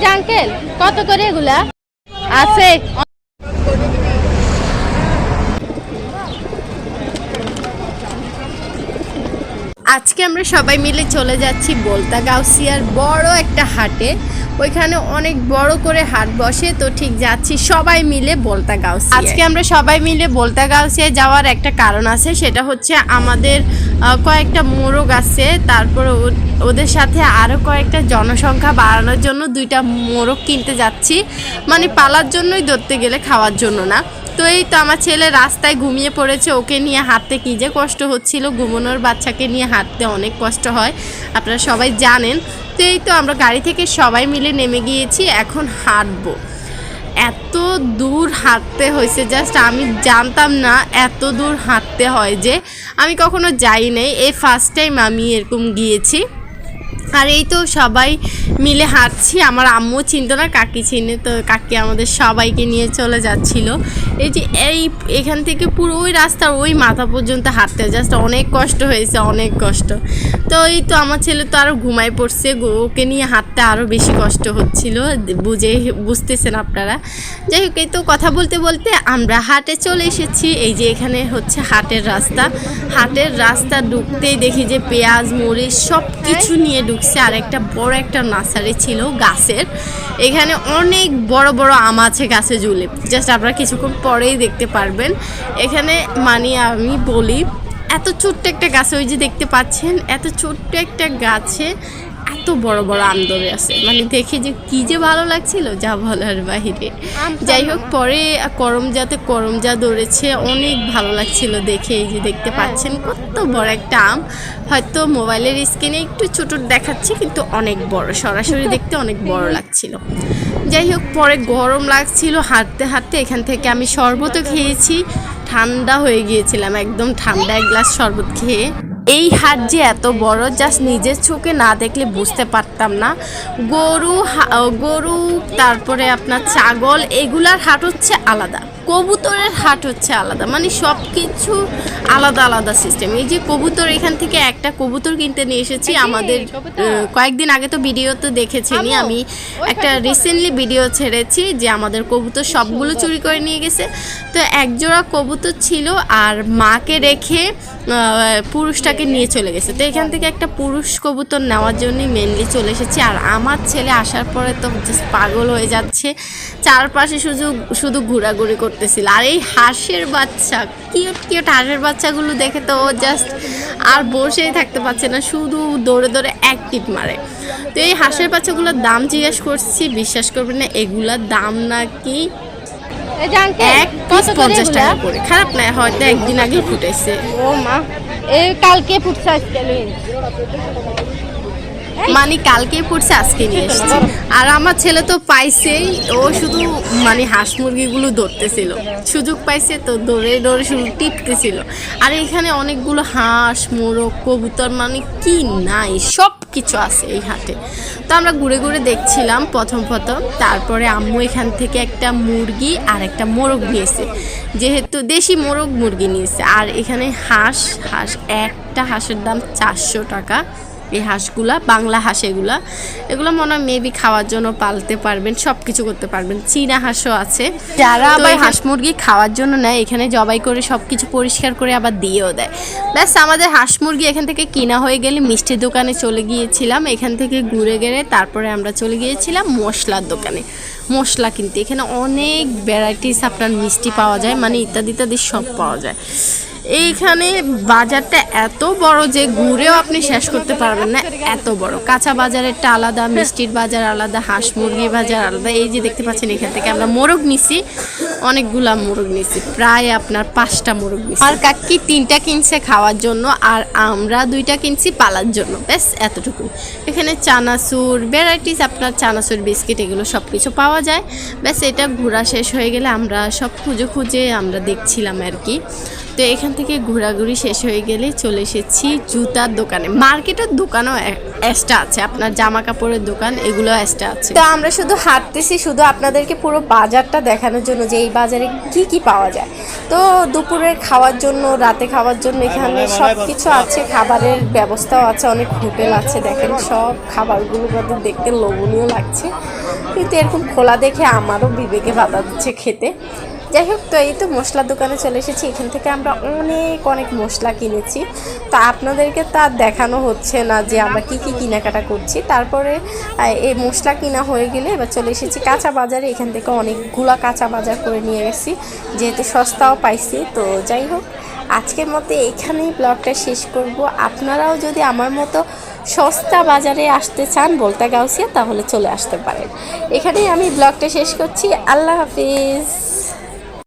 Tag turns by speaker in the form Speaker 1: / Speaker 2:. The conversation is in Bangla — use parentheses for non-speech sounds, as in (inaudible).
Speaker 1: যে আঙ্কেল কত করে এগুলা? আছে।
Speaker 2: আজকে আমরা সবাই মিলে চলে যাচ্ছি বলতা গাউসিয়ার বড় একটা হাটে। ওইখানে অনেক বড় করে হাট বসে, তো ঠিক যাচ্ছি সবাই মিলে বলতা গাউসিয়া আজকে আমরা সবাই মিলে বলতা গাউসিয়া যাওয়ার একটা কারণ আছে, সেটা হচ্ছে আমাদের কয়েকটা মোরগ আছে, তারপর ওদের সাথে আরও কয়েকটা জনসংখ্যা বাড়ানোর জন্য দুইটা মোরগ কিনতে যাচ্ছি। মানে পালার জন্যই ধরতে গেলে খাওয়ার জন্য না। তো এই তো আমার ছেলে রাস্তায় ঘুমিয়ে পড়েছে, ওকে নিয়ে হাঁটতে কী যে কষ্ট হচ্ছিল। ঘুমানোর বাচ্চাকে নিয়ে হাঁটতে অনেক কষ্ট হয়, আপনারা সবাই জানেন। এই তো আমরা গাড়ি থেকে সবাই মিলে নেমে গিয়েছি, এখন হাঁটবো। এত দূর হাঁটতে হয়েছে জাস্ট আমি জানতাম না এত দূর হাঁটতে হয় যে, আমি কখনো যাই নাই, এই ফার্স্ট টাইম আমি এরকম গিয়েছি। আর এই তো সবাই মিলে হাঁটছি, আমার আম্মু চিনতো না, কাকি চিনে, তো কাকি আমাদের সবাইকে নিয়ে চলে যাচ্ছিল। এই যে এই এখান থেকে পুরো ওই রাস্তার ওই মাথা পর্যন্ত হাঁটতে জাস্ট অনেক কষ্ট হয়েছে, অনেক কষ্ট। তো এই তো আমার ছেলে তো আরও ঘুমায় পড়ছে ওকে নিয়ে হাঁটতে আরও বেশি কষ্ট হচ্ছিল, বুঝে, বুঝতেছেন আপনারা। যাই হোক, এই তো কথা বলতে বলতে আমরা হাটে চলে এসেছি, এই যে এখানে হচ্ছে হাটের রাস্তা। হাটের রাস্তা ঢুকতেই দেখি যে পেঁয়াজ, মরিচ সব কিছু নিয়ে ঢুকছে আর একটা বড় একটা নার্সারি ছিল গাছের। এখানে অনেক বড় বড় আম আছে গাছে ঝুলে। জাস্ট আপনারা কিছুক্ষণ পরেই দেখতে পারবেন। এখানে মানে আমি বলি, এত ছোট্ট একটা গাছে ওই যে দেখতে পাচ্ছেন, এত ছোট্ট একটা গাছে এত বড় বড় আম ধরে আছে। মানে দেখে যে কি যে ভালো লাগছিল যা বলার বাহিরে। যাই হোক পরে করমজাতে করমজা ধরেছে অনেক ভালো লাগছিল দেখে এই যে দেখতে পাচ্ছেন কত বড় একটা আম। হয়তো মোবাইলের স্ক্রিনে একটু ছোট দেখাচ্ছে কিন্তু অনেক বড় সরাসরি (laughs) দেখতে অনেক বড় লাগছিল। যাই হোক পরে গরম লাগছিল হাঁটতে হাঁটতে এখান থেকে আমি শরবতও খেয়েছি। ঠান্ডা হয়ে গিয়েছিলাম একদম ঠান্ডা এক গ্লাস শরবত খেয়ে। এই হাট যে এত বড় জাস্ট নিজের চোখে না দেখলে বুঝতে পারতাম না। গরু গরু, তারপরে আপনার ছাগল, এগুলার হাট হচ্ছে আলাদা। কবুতরের হাট হচ্ছে আলাদা। মানে সব কিছু আলাদা আলাদা সিস্টেম এই যে কবুতর এখান থেকে একটা কবুতর কিনতে নিয়ে এসেছি আমাদের কয়েকদিন আগে তো ভিডিওতে দেখেছিনি। আমি একটা রিসেন্টলি ভিডিও ছেড়েছি যে আমাদের কবুতর সবগুলো চুরি করে নিয়ে গেছে। তো একজোড়া কবুতর ছিল আর মাকে রেখে পুরুষটাকে নিয়ে চলে গেছে। তো এখান থেকে একটা পুরুষ কবুতর নেওয়ার জন্যই মেনলি চলে এসেছি। আর আমার ছেলে আসার পরে তো জাস্ট পাগল হয়ে যাচ্ছে। চারপাশে শুধু শুধু ঘোরাঘুরি করতেছিল আর এই হাঁসের বাচ্চা কিউট কিউট হাঁসের বাচ্চাগুলো দেখে তো জাস্ট আর বসেই থাকতে পারছে না শুধু দৌড়ে দৌড়ে এক টিপ মারে। তো এই হাঁসের বাচ্চাগুলোর দাম জিজ্ঞেস করছি বিশ্বাস করবেন না এগুলার দাম নাকি এক পিস পঞ্চাশ টাকা করে। খারাপ না হয়তো একদিন আগে ফুটেছে।
Speaker 1: ও মা এই কালকে ফুটছে আজকে
Speaker 2: মানে কালকে পড়ছে, আজকে নিয়ে এসেছি। আর আমার ছেলে তো পাইছেই, ও শুধু মানে হাঁস মুরগিগুলো ধরতেছিল। সুযোগ পাইছে তো দৌড়ে দৌড়ে শুধু টিপতেছিল। আর এখানে অনেকগুলো হাঁস, মোরগ, কবুতর মানে কি নাই সব কিছু আছে এই হাটে। তো আমরা ঘুরে ঘুরে দেখছিলাম প্রথম প্রথম। তারপরে আম্মু এখান থেকে একটা মুরগি আর একটা মোরগ নিয়েছে। যেহেতু দেশি মোরগ মুরগি নিয়েছে। আর এখানে হাঁস হাঁস, একটা হাঁসের দাম চারশো টাকা। এই হাঁসগুলা বাংলা হাঁস এগুলা এগুলো মনে হয় মেবি খাওয়ার জন্য পালতে পারবেন সব কিছু করতে পারবেন। চীনা হাঁসও আছে। যারা আবার হাঁস মুরগি খাওয়ার জন্য নেয় এখানে জবাই করে সব কিছু পরিষ্কার করে আবার দিয়েও দেয়। ব্যাস আমাদের হাঁস মুরগি এখান থেকে কিনা হয়ে গেলে মিষ্টির দোকানে চলে গিয়েছিলাম। এখান থেকে ঘুরে গেলে তারপরে আমরা চলে গিয়েছিলাম মশলার দোকানে। মশলা কিনতে। এখানে অনেক ভ্যারাইটিস আপনার মিষ্টি পাওয়া যায় মানে ইত্যাদি ইত্যাদি সব পাওয়া যায়। এইখানে বাজারটা এত বড় যে ঘুরেও আপনি শেষ করতে পারবেন না, এত বড়। কাঁচা বাজারেরটা আলাদা, মিষ্টির বাজার আলাদা, হাঁস মুরগির বাজার আলাদা। এই যে দেখতে পাচ্ছেন এখান থেকে আমরা মোরগ নিছি, অনেকগুলা মোরগ নিছি, প্রায় আপনার পাঁচটা মোরগ নিছি। আর কাকি তিনটা কিনছে খাওয়ার জন্য, আর আমরা দুইটা কিনছি পালার জন্য। ব্যাস, এতটুকু। এখানে চানাচুর ভ্যারাইটিস আপনার চানাচুর, বিস্কিট, এগুলো সব কিছু পাওয়া যায়। ব্যাস, এটা ঘোরা শেষ হয়ে গেলে আমরা সব খুঁজে খুঁজে আমরা দেখছিলাম আর কি। তো এখান থেকে ঘোরাঘুরি শেষ হয়ে গেলে চলে এসেছি জুতার দোকানে। মার্কেটের দোকানও এক্সট্রা আছে, আপনার জামা কাপড়ের দোকান এগুলো এক্সট্রা আছে। তো আমরা শুধু হাঁটতেছি, শুধু আপনাদেরকে পুরো বাজারটা দেখানোর জন্য যে এই বাজারে কি কি পাওয়া যায়। তো দুপুরের খাওয়ার জন্য, রাতে খাওয়ার জন্য এখানে সব কিছু আছে, খাবারের ব্যবস্থাও আছে, অনেক হোটেল আছে, দেখেন সব খাবারগুলো কত দেখতে লোভনীয় লাগছে। কিন্তু এরকম খোলা দেখে আমারও বিবেকে বাধা দিচ্ছে খেতে। যাই হোক, তো এই তো মশলার দোকানে চলে এসেছি। এখান থেকে আমরা অনেক অনেক মশলা কিনেছি। তো আপনাদেরকে তা দেখানো হচ্ছে না যে আমরা কি কি কেনাকাটা করছি। তারপরে এই মশলা কিনা হয়ে গেলে এবার চলে এসেছি কাঁচা বাজারে। এখান থেকে অনেকগুলা কাঁচা বাজার করে নিয়ে গেছি, যেহেতু সস্তাও পাইছি। তো যাই হোক, আজকের মতো এখানেই ব্লগটা শেষ করব। আপনারাও যদি আমার মতো সস্তা বাজারে আসতে চান বলতা গাউসিয়া, তাহলে চলে আসতে পারেন। এখানেই আমি ব্লগটা শেষ করছি। আল্লাহ হাফিজ।